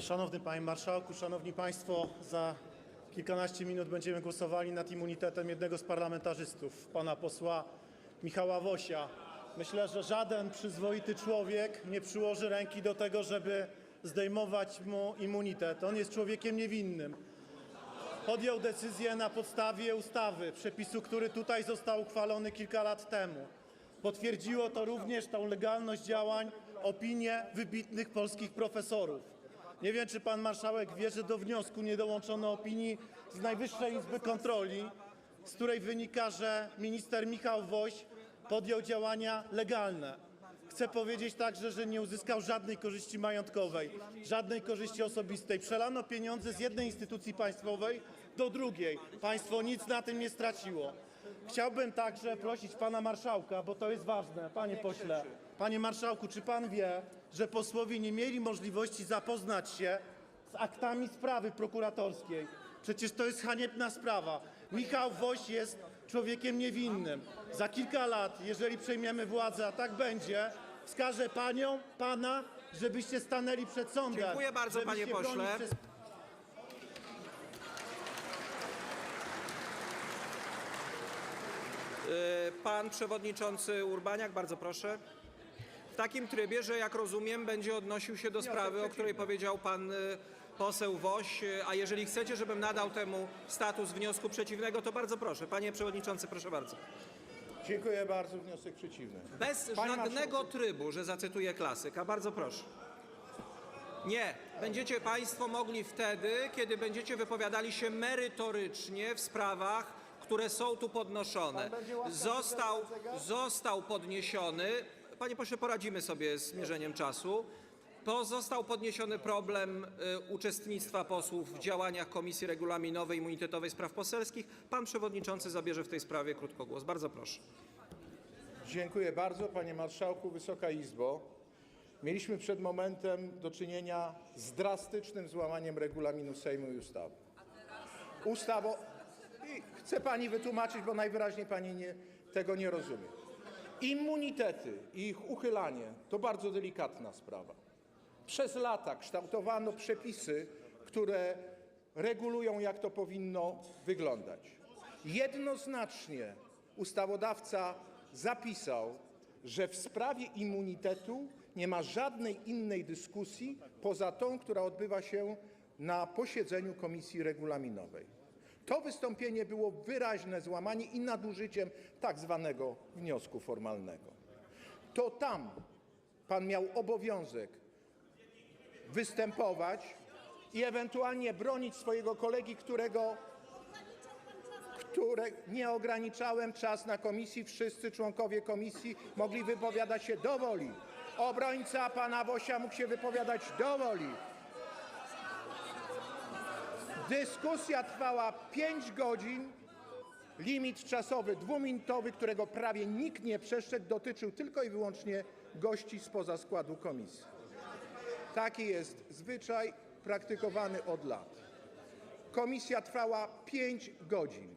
Szanowny Panie Marszałku, Szanowni Państwo, za kilkanaście minut będziemy głosowali nad immunitetem jednego z parlamentarzystów, pana posła Michała Wosia. Myślę, że żaden przyzwoity człowiek nie przyłoży ręki do tego, żeby zdejmować mu immunitet. On jest człowiekiem niewinnym. Podjął decyzję na podstawie ustawy, przepisu, który tutaj został uchwalony kilka lat temu. Potwierdziło to również tą legalność działań opinie wybitnych polskich profesorów. Nie wiem, czy pan marszałek wie, że do wniosku nie dołączono opinii z Najwyższej Izby Kontroli, z której wynika, że minister Michał Woś podjął działania legalne. Chcę powiedzieć także, że nie uzyskał żadnej korzyści majątkowej, żadnej korzyści osobistej. Przelano pieniądze z jednej instytucji państwowej do drugiej. Państwo nic na tym nie straciło. Chciałbym także prosić pana marszałka, bo to jest ważne, panie pośle. Panie marszałku, czy pan wie, że posłowie nie mieli możliwości zapoznać się z aktami sprawy prokuratorskiej? Przecież to jest haniebna sprawa. Michał Woś jest człowiekiem niewinnym. Za kilka lat, jeżeli przejmiemy władzę, a tak będzie, wskażę panią, pana, żebyście stanęli przed sądem. Dziękuję bardzo, panie bronić pośle. Przez... Pan przewodniczący Urbaniak, bardzo proszę. W takim trybie, że jak rozumiem, będzie odnosił się do sprawy, o której powiedział pan y, poseł Woś, y, a jeżeli chcecie, żebym nadał temu status wniosku przeciwnego, to bardzo proszę. Panie przewodniczący, proszę bardzo. Dziękuję bardzo. Wniosek przeciwny. Bez Panie żadnego trybu, że zacytuję klasyka. Bardzo proszę. Nie. Będziecie Państwo mogli wtedy, kiedy będziecie wypowiadali się merytorycznie w sprawach, które są tu podnoszone. Został, został podniesiony. Panie pośle, poradzimy sobie z mierzeniem czasu. Pozostał podniesiony problem y, uczestnictwa posłów w działaniach Komisji Regulaminowej i Immunitetowej Spraw Poselskich. Pan przewodniczący zabierze w tej sprawie krótko głos. Bardzo proszę. Dziękuję bardzo, panie marszałku, Wysoka Izbo. Mieliśmy przed momentem do czynienia z drastycznym złamaniem regulaminu Sejmu i ustawy. Ustawo... I pani wytłumaczyć, bo najwyraźniej pani nie, tego nie rozumie. Immunitety i ich uchylanie to bardzo delikatna sprawa. Przez lata kształtowano przepisy, które regulują, jak to powinno wyglądać. Jednoznacznie ustawodawca zapisał, że w sprawie immunitetu nie ma żadnej innej dyskusji poza tą, która odbywa się na posiedzeniu Komisji Regulaminowej. To wystąpienie było wyraźne złamanie i nadużyciem tak zwanego wniosku formalnego. To tam pan miał obowiązek występować i ewentualnie bronić swojego kolegi, którego które nie ograniczałem czas na komisji. Wszyscy członkowie komisji mogli wypowiadać się do woli. Obrońca pana Wosia mógł się wypowiadać do woli. Dyskusja trwała 5 godzin. Limit czasowy dwuminutowy, którego prawie nikt nie przeszedł, dotyczył tylko i wyłącznie gości spoza składu komisji. Taki jest zwyczaj praktykowany od lat. Komisja trwała 5 godzin.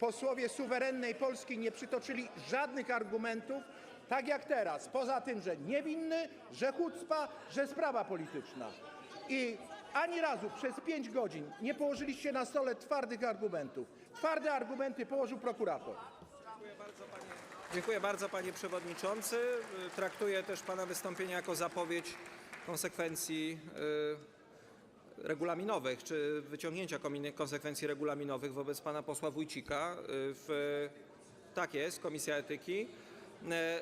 Posłowie suwerennej Polski nie przytoczyli żadnych argumentów, tak jak teraz, poza tym, że niewinny, że chucpa, że sprawa polityczna. I ani razu przez 5 godzin nie położyliście na stole twardych argumentów. Twarde argumenty położył prokurator. Dziękuję bardzo panie przewodniczący. Y, Traktuję też pana wystąpienie jako zapowiedź konsekwencji y, regulaminowych, czy wyciągnięcia konsekwencji regulaminowych wobec pana posła Wójcika. y, W, tak jest, Komisja Etyki.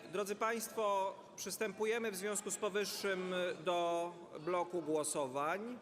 Y, Drodzy Państwo, przystępujemy w związku z powyższym do bloku głosowań.